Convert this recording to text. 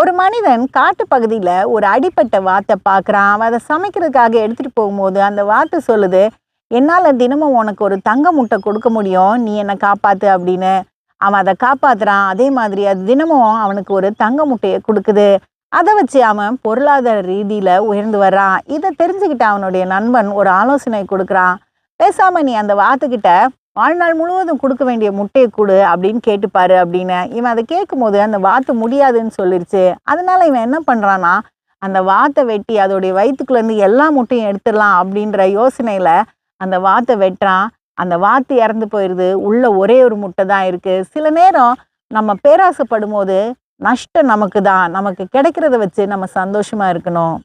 ஒரு மனிதன் காட்டு பகுதியில் ஒரு அடிப்பட்ட வாத்தை பார்க்குறான். அவன் அதை சமைக்கிறதுக்காக எடுத்துகிட்டு போகும்போது அந்த வாத்து சொல்லுது என்னால் தினமும் உனக்கு ஒரு தங்க முட்டை கொடுக்க முடியும். நீ என்னை காப்பாற்று அப்படின்னு. அவன் அதை காப்பாற்றுறான் அதே மாதிரி அது தினமும் அவனுக்கு ஒரு தங்க முட்டையை கொடுக்குது. அதை வச்சு அவன் பொருளாதார ரீதியில் உயர்ந்து வர்றான். இதை தெரிஞ்சுக்கிட்ட அவனுடைய நண்பன் ஒரு ஆலோசனை கொடுக்குறான். பேசாம நீ அந்த வாத்துக்கிட்ட வாழ்நாள் முழுவதும் கொடுக்க வேண்டிய முட்டையை கொடு அப்படின்னு கேட்டுப்பாரு அப்படின்னு. இவன் அதை கேட்கும்போது அந்த வாத்து முடியாதுன்னு சொல்லிருச்சு. அதனால இவன் என்ன பண்ணுறான்னா அந்த வாத்தை வெட்டி அதோடைய வயிற்றுக்குள்ள இருந்து எல்லா முட்டையும் எடுத்துடலாம் அப்படின்ற யோசனையில அந்த வாத்தை வெட்டுறான். அந்த வாத்து இறந்து போயிடுது உள்ள ஒரே ஒரு முட்டை தான் இருக்கு. சில நேரம் நம்ம பேராசைப்படும் போது நஷ்டம் நமக்கு தான் நமக்கு கிடைக்கிறத வச்சு நம்ம சந்தோஷமா இருக்கணும்.